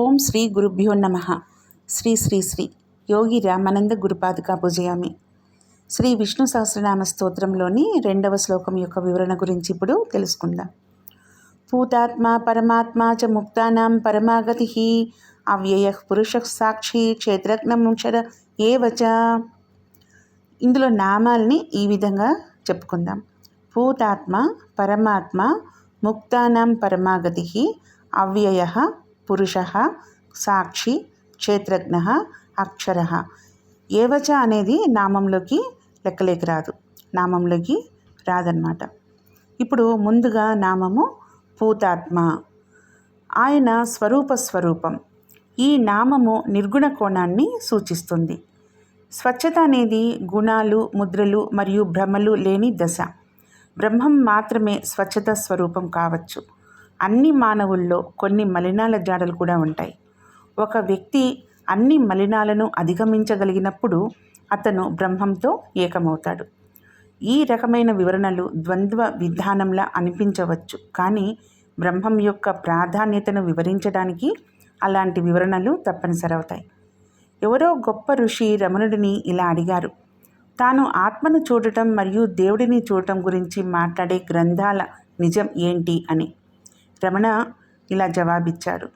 ఓం శ్రీ గురుభ్యో నమ. శ్రీ శ్రీ శ్రీ యోగి రామానంద గురుపాదుకా పూజయామి. శ్రీ విష్ణు సహస్రనామ స్తోత్రంలోని రెండవ శ్లోకం యొక్క వివరణ గురించి ఇప్పుడు తెలుసుకుందాం. పూతాత్మ పరమాత్మ చ ముక్తానాం పరమాగతి. అవ్యయ పురుష సాక్షి క్షేత్రజ్ఞముక్షర ఏవచ ఇందులో నామాల్ని ఈ విధంగా చెప్పుకుందాం. పూతాత్మ పరమాత్మ ముక్తానాం పరమాగతి. అవ్యయ పురుష సాక్షి క్షేత్రజ్ఞ అక్షర. ఏవచ అనేది నామంలోకి లెక్కలేకి రాదు. నామంలోకి రాదన్నమాట. ఇప్పుడు ముందుగా నామము పూతాత్మ ఆయన స్వరూప స్వరూపం. ఈ నామము నిర్గుణ కోణాన్ని సూచిస్తుంది. స్వచ్ఛత అనేది గుణాలు ముద్రలు మరియు భ్రమలు లేని దశ. బ్రహ్మం మాత్రమే స్వచ్ఛత స్వరూపం కావచ్చు. అన్ని మానవుల్లో కొన్ని మలినాల జాడలు కూడా ఉంటాయి. ఒక వ్యక్తి అన్ని మలినాలను అధిగమించగలిగినప్పుడు అతను బ్రహ్మంతో ఏకమవుతాడు. ఈ రకమైన వివరణలు ద్వంద్వ విధానంలా అనిపించవచ్చు కానీ బ్రహ్మం యొక్క ప్రాధాన్యతను వివరించడానికి అలాంటి వివరణలు తప్పనిసరి అవుతాయి. ఎవరో గొప్ప ఋషి రమణుడిని ఇలా అడిగారు. తాను ఆత్మను చూడటం మరియు దేవుడిని చూడటం గురించి మాట్లాడే గ్రంథాల నిజం ఏంటి అని. రమణ ఇలా జవాబిచ్చాడు.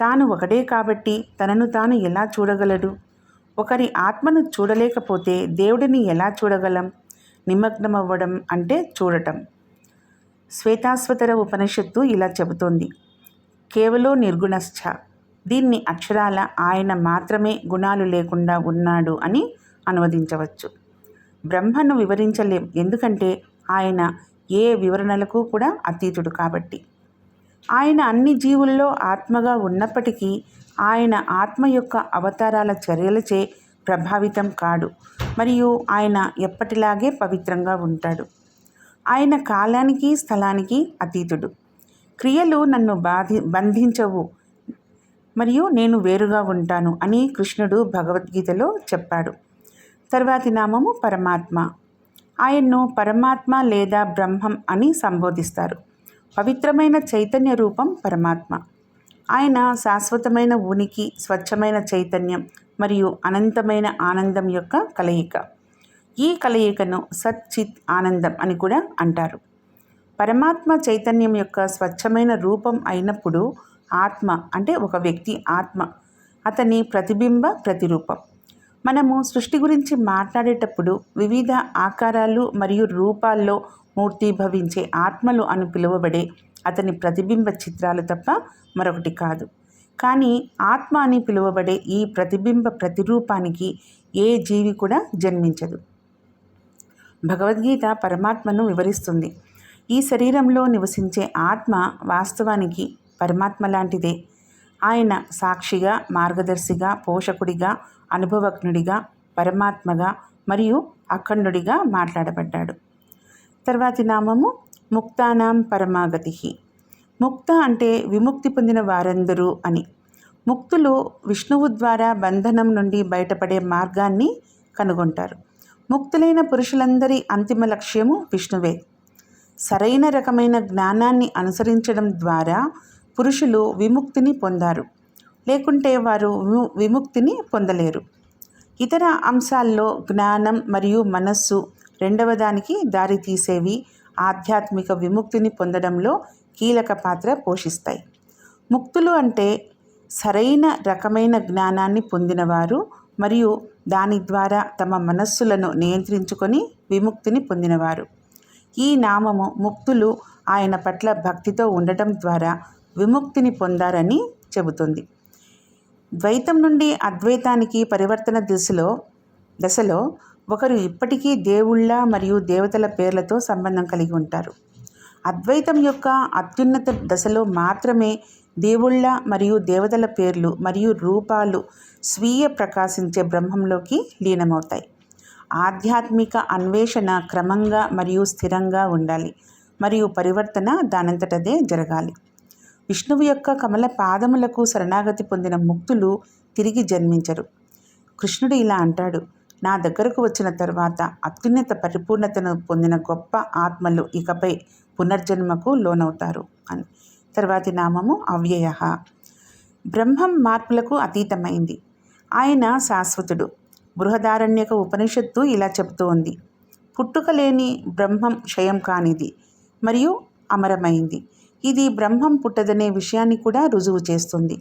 తాను ఒకడే కాబట్టి తనను తాను ఎలా చూడగలడు? ఒకరి ఆత్మను చూడలేకపోతే దేవుడిని ఎలా చూడగలం? నిమగ్నమవ్వడం అంటే చూడటం. శ్వేతాశ్వతర ఉపనిషత్తు ఇలా చెబుతోంది. కేవలం నిర్గుణశ్చ. దీన్ని అక్షరాల ఆయన మాత్రమే గుణాలు లేకుండా ఉన్నాడు అని అనువదించవచ్చు. బ్రహ్మను వివరించలేం. ఎందుకంటే ఆయన ఏ వివరణలకు కూడా అతీతుడు కాబట్టి. ఆయన అన్ని జీవుల్లో ఆత్మగా ఉన్నప్పటికీ ఆయన ఆత్మ యొక్క అవతారాల చర్యలచే ప్రభావితం కాడు మరియు ఆయన ఎప్పటిలాగే పవిత్రంగా ఉంటాడు. ఆయన కాలానికి స్థలానికి అతీతుడు. క్రియలు నన్ను బాధి బంధించవు మరియు నేను వేరుగా ఉంటాను అని కృష్ణుడు భగవద్గీతలో చెప్పాడు. తర్వాతి నామము పరమాత్మ. ఆయన్ను పరమాత్మ లేదా బ్రహ్మం అని సంబోధిస్తారు. పవిత్రమైన చైతన్య రూపం పరమాత్మ. ఆయన శాశ్వతమైన ఉనికి స్వచ్ఛమైన చైతన్యం మరియు అనంతమైన ఆనందం యొక్క కలయిక. ఈ కలయికను సచ్చిత్ ఆనందం అని కూడా అంటారు. పరమాత్మ చైతన్యం యొక్క స్వచ్ఛమైన రూపం అయినప్పుడు ఆత్మ అంటే ఒక వ్యక్తి ఆత్మ. అతని ప్రతిబింబ ప్రతిరూపం. మనము సృష్టి గురించి మాట్లాడేటప్పుడు వివిధ ఆకారాలు మరియు రూపాల్లో మూర్తిభవించే ఆత్మలు అని పిలువబడే అతని ప్రతిబింబ చిత్రాలు తప్ప మరొకటి కాదు. కానీ ఆత్మ అని పిలువబడే ఈ ప్రతిబింబ ప్రతిరూపానికి ఏ జీవి కూడా జన్మించదు. భగవద్గీత పరమాత్మను వివరిస్తుంది. ఈ శరీరంలో నివసించే ఆత్మ వాస్తవానికి పరమాత్మ లాంటిదే. ఆయన సాక్షిగా మార్గదర్శిగా పోషకుడిగా అనుభవజ్ఞుడిగా పరమాత్మగా మరియు అఖండుడిగా మాట్లాడబడ్డాడు. తర్వాతి నామము ముక్తానాం పరమాగతి. ముక్త అంటే విముక్తి పొందిన వారందరూ అని. ముక్తులు విష్ణువు ద్వారా బంధనం నుండి బయటపడే మార్గాన్ని కనుగొంటారు. ముక్తులైన పురుషులందరి అంతిమ లక్ష్యము విష్ణువే. సరైన రకమైన జ్ఞానాన్ని అనుసరించడం ద్వారా పురుషులు విముక్తిని పొందారు. లేకుంటే వారు విముక్తిని పొందలేరు. ఇతర అంశాల్లో జ్ఞానం మరియు మనస్సు రెండవ దానికి ఆధ్యాత్మిక విముక్తిని పొందడంలో కీలక పాత్ర పోషిస్తాయి. ముక్తులు అంటే సరైన రకమైన జ్ఞానాన్ని పొందినవారు మరియు దాని ద్వారా తమ మనస్సులను నియంత్రించుకొని విముక్తిని పొందినవారు. ఈ నామము ముక్తులు ఆయన పట్ల భక్తితో ఉండటం ద్వారా విముక్తిని పొందారని చెబుతుంది. ద్వైతం నుండి అద్వైతానికి పరివర్తన దిశలో దశలో ఒకరు ఇప్పటికీ దేవుళ్ళ మరియు దేవతల పేర్లతో సంబంధం కలిగి ఉంటారు. అద్వైతం యొక్క అత్యున్నత దశలో మాత్రమే దేవుళ్ళ మరియు దేవతల పేర్లు మరియు రూపాలు స్వీయ ప్రకాశించే బ్రహ్మంలోకి లీనమవుతాయి. ఆధ్యాత్మిక అన్వేషణ క్రమంగా మరియు స్థిరంగా ఉండాలి మరియు పరివర్తన దానంతటదే జరగాలి. విష్ణువు యొక్క కమల పాదములకు శరణాగతి పొందిన ముక్తులు తిరిగి జన్మించరు. కృష్ణుడు ఇలా అంటాడు నా దగ్గరకు వచ్చిన తర్వాత అత్యున్నత పరిపూర్ణతను పొందిన గొప్ప ఆత్మలు ఇకపై పునర్జన్మకు లోనవుతారు అని. తర్వాతి నామము అవ్యయ. బ్రహ్మం మార్పులకు అతీతమైంది. ఆయన శాశ్వతుడు. బృహదారణ్యక ఉపనిషత్తు ఇలా చెబుతూ ఉంది పుట్టుక లేని బ్రహ్మం క్షయం కానిది మరియు అమరమైంది. ఇది బ్రహ్మం పుట్టదనే విషయాన్ని కూడా రుజువు చేస్తుంది.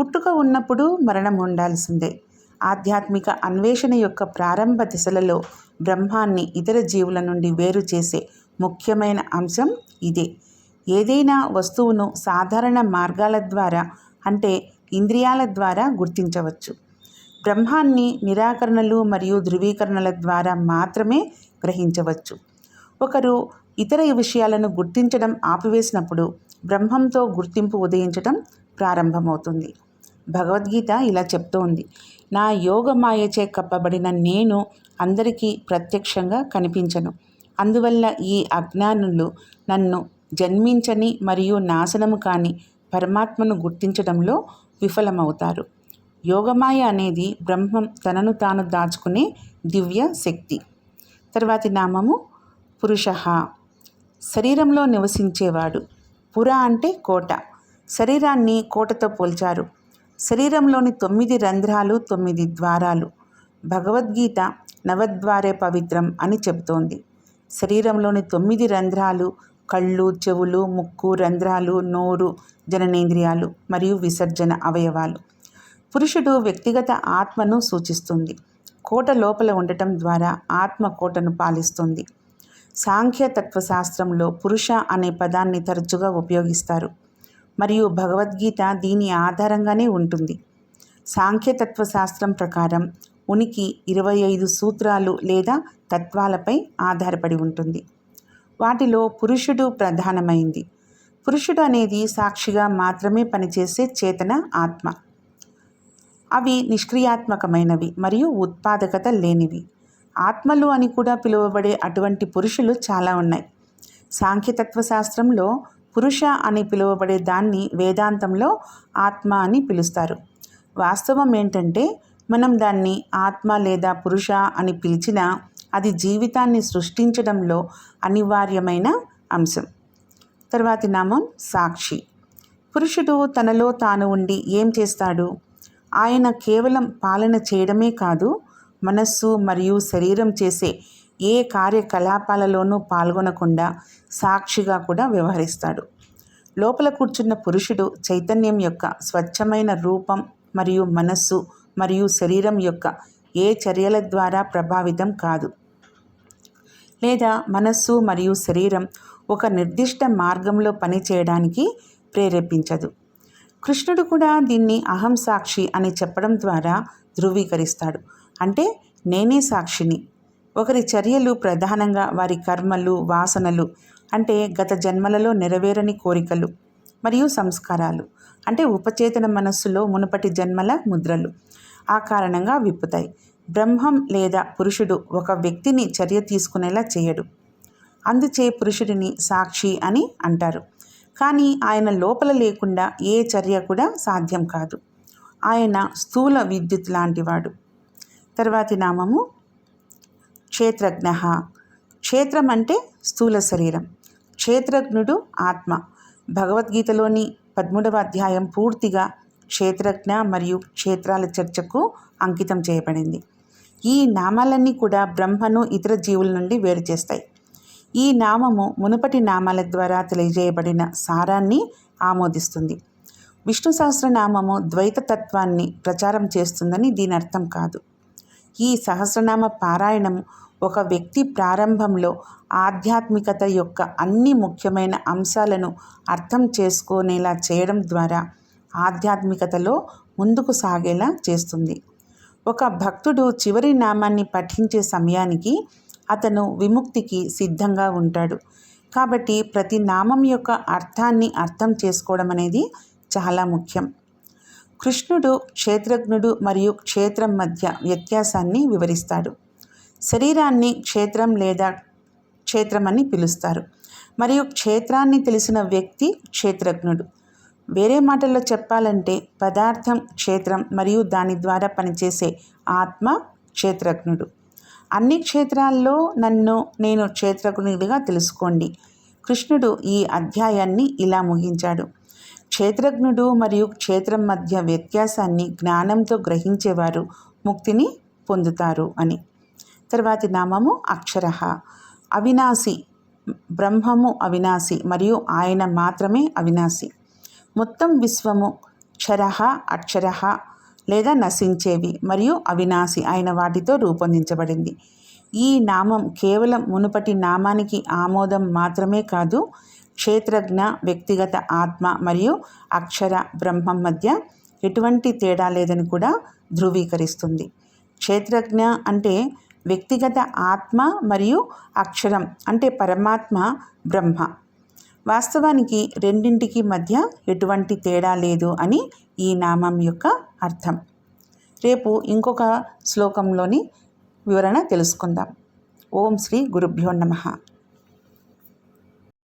పుట్టుక ఉన్నప్పుడు మరణం ఉండాల్సిందే. ఆధ్యాత్మిక అన్వేషణ యొక్క ప్రారంభ దశలలో బ్రహ్మాన్ని ఇతర జీవుల నుండి వేరు చేసే ముఖ్యమైన అంశం ఇదే. ఏదైనా వస్తువును సాధారణ మార్గాల ద్వారా అంటే ఇంద్రియాల ద్వారా గుర్తించవచ్చు. బ్రహ్మాన్ని నిరాకరణలు మరియు ధృవీకరణల ద్వారా మాత్రమే గ్రహించవచ్చు. ఒకరు ఇతర విషయాలను గుర్తించడం ఆపివేసినప్పుడు బ్రహ్మంతో గుర్తింపు ఉదయించడం ప్రారంభమవుతుంది. భగవద్గీత ఇలా చెప్తోంది. నా యోగమాయచే కప్పబడిన నేను అందరికీ ప్రత్యక్షంగా కనిపించను. అందువల్ల ఈ అజ్ఞానులు నన్ను జన్మించని మరియు నాశనము కాని పరమాత్మను గుర్తించడంలో విఫలమవుతారు. యోగమాయ అనేది బ్రహ్మం తనను తాను దాచుకునే దివ్య శక్తి. తర్వాతి నామము పురుష. శరీరంలో నివసించేవాడు. పుర అంటే కోట. శరీరాన్ని కోటతో పోల్చారు. శరీరంలోని తొమ్మిది రంధ్రాలు తొమ్మిది ద్వారాలు. భగవద్గీత నవద్వారే పవిత్రం అని చెబుతోంది. శరీరంలోని తొమ్మిది రంధ్రాలు కళ్ళు చెవులు ముక్కు రంధ్రాలు నోరు జననేంద్రియాలు మరియు విసర్జన అవయవాలు. పురుషుడు వ్యక్తిగత ఆత్మను సూచిస్తుంది. కోట లోపల ఉండటం ద్వారా ఆత్మ కోటను పాలిస్తుంది. సాంఖ్యతత్వశాస్త్రంలో పురుష అనే పదాన్ని తరచుగా ఉపయోగిస్తారు. మరియు భగవద్గీత దీని ఆధారంగానే ఉంటుంది. సాంఖ్యతత్వ శాస్త్రం ప్రకారం ఉనికి ఇరవై ఐదు సూత్రాలు లేదా తత్వాలపై ఆధారపడి ఉంటుంది. వాటిలో పురుషుడు ప్రధానమైంది. పురుషుడు అనేది సాక్షిగా మాత్రమే పనిచేసే చేతన ఆత్మ. అవి నిష్క్రియాత్మకమైనవి మరియు ఉత్పాదకత లేనివి. ఆత్మలు అని కూడా పిలువబడే అటువంటి పురుషులు చాలా ఉన్నాయి. సాంఖ్యతత్వ శాస్త్రంలో పురుష అని పిలువబడే దాన్ని వేదాంతంలో ఆత్మ అని పిలుస్తారు. వాస్తవం ఏంటంటే మనం దాన్ని ఆత్మ లేదా పురుష అని పిలిచినా అది జీవితాన్ని సృష్టించడంలో అనివార్యమైన అంశం. తర్వాతి నామం సాక్షి. పురుషుడు తనలో తాను ఉండి ఏం చేస్తాడు? ఆయన కేవలం పాలన చేయడమే కాదు మనస్సు మరియు శరీరం చేసే ఏ కార్యకలాపాలలోనూ పాల్గొనకుండా సాక్షిగా కూడా వ్యవహరిస్తాడు. లోపల కూర్చున్న పురుషుడు చైతన్యం యొక్క స్వచ్ఛమైన రూపం మరియు మనస్సు మరియు శరీరం యొక్క ఏ చర్యల ద్వారా ప్రభావితం కాదు. లేదా మనస్సు మరియు శరీరం ఒక నిర్దిష్ట మార్గంలో పనిచేయడానికి ప్రేరేపించదు. కృష్ణుడు కూడా దీన్ని అహం సాక్షి అని చెప్పడం ద్వారా ధృవీకరిస్తాడు. అంటే నేనే సాక్షిని. ఒకరి చర్యలు ప్రధానంగా వారి కర్మలు వాసనలు అంటే గత జన్మలలో నెరవేరని కోరికలు మరియు సంస్కారాలు అంటే ఉపచేతన మనస్సులో మునుపటి జన్మల ముద్రలు ఆ కారణంగా విప్పుతాయి. బ్రహ్మం లేదా పురుషుడు ఒక వ్యక్తిని చర్య తీసుకునేలా చేయడు. అందుచే పురుషుడిని సాక్షి అని అంటారు. కానీ ఆయన లోపల లేకుండా ఏ చర్య కూడా సాధ్యం కాదు. ఆయన స్థూల విద్యుత్ లాంటివాడు. తర్వాతి నామము క్షేత్రజ్ఞ. క్షేత్రం అంటే స్థూల శరీరం. క్షేత్రజ్ఞుడు ఆత్మ. భగవద్గీతలోని పదమూడవ అధ్యాయం పూర్తిగా క్షేత్రజ్ఞ మరియు క్షేత్రాల చర్చకు అంకితం చేయబడింది. ఈ నామాలన్నీ కూడా బ్రహ్మను ఇతర జీవుల నుండి వేరు చేస్తాయి. ఈ నామము మునుపటి నామాల ద్వారా తెలియజేయబడిన సారాన్ని ఆమోదిస్తుంది. విష్ణు సహస్రనామము ద్వైత తత్వాన్ని ప్రచారం చేస్తుందని దీని అర్థం కాదు. ఈ సహస్రనామ పారాయణం ఒక వ్యక్తి ప్రారంభంలో ఆధ్యాత్మికత యొక్క అన్ని ముఖ్యమైన అంశాలను అర్థం చేసుకునేలా చేయడం ద్వారా ఆధ్యాత్మికతలో ముందుకు సాగేలా చేస్తుంది. ఒక భక్తుడు చివరి నామాన్ని పఠించే సమయానికి అతను విముక్తికి సిద్ధంగా ఉంటాడు. కాబట్టి ప్రతి నామం యొక్క అర్థాన్ని అర్థం చేసుకోవడం అనేది చాలా ముఖ్యం. కృష్ణుడు క్షేత్రజ్ఞుడు మరియు క్షేత్రం మధ్య వ్యత్యాసాన్ని వివరిస్తాడు. శరీరాన్ని క్షేత్రం లేదా క్షేత్రం అని పిలుస్తారు. మరియు క్షేత్రాన్ని తెలిసిన వ్యక్తి క్షేత్రజ్ఞుడు. వేరే మాటల్లో చెప్పాలంటే పదార్థం క్షేత్రం మరియు దాని ద్వారా పనిచేసే ఆత్మ క్షేత్రజ్ఞుడు. అన్ని క్షేత్రాల్లో నన్ను నేను క్షేత్రజ్ఞుడిగా తెలుసుకోండి. కృష్ణుడు ఈ అధ్యాయాన్ని ఇలా ముగించాడు. క్షేత్రజ్ఞుడు మరియు క్షేత్రం మధ్య వ్యత్యాసాన్ని జ్ఞానంతో గ్రహించేవారు ముక్తిని పొందుతారు అని. తర్వాతి నామము అక్షర. అవినాశి బ్రహ్మము అవినాశి మరియు ఆయన మాత్రమే అవినాశి. మొత్తం విశ్వము క్షర అక్షర లేదా నశించేవి మరియు అవినాశి అయిన వాటితో రూపొందించబడింది. ఈ నామం కేవలం మునుపటి నామానికి ఆమోదం మాత్రమే కాదు క్షేత్రజ్ఞ వ్యక్తిగత ఆత్మ మరియు అక్షర బ్రహ్మం మధ్య ఎటువంటి తేడా లేదని కూడా ధృవీకరిస్తుంది. క్షేత్రజ్ఞ అంటే వ్యక్తిగత ఆత్మ మరియు అక్షరం అంటే పరమాత్మ బ్రహ్మ. వాస్తవానికి రెండింటికి మధ్య ఎటువంటి తేడా లేదు అని ఈ నామం యొక్క అర్థం. రేపు ఇంకొక శ్లోకంలోని వివరణ తెలుసుకుందాం. ఓం శ్రీ గురుభ్యో నమ.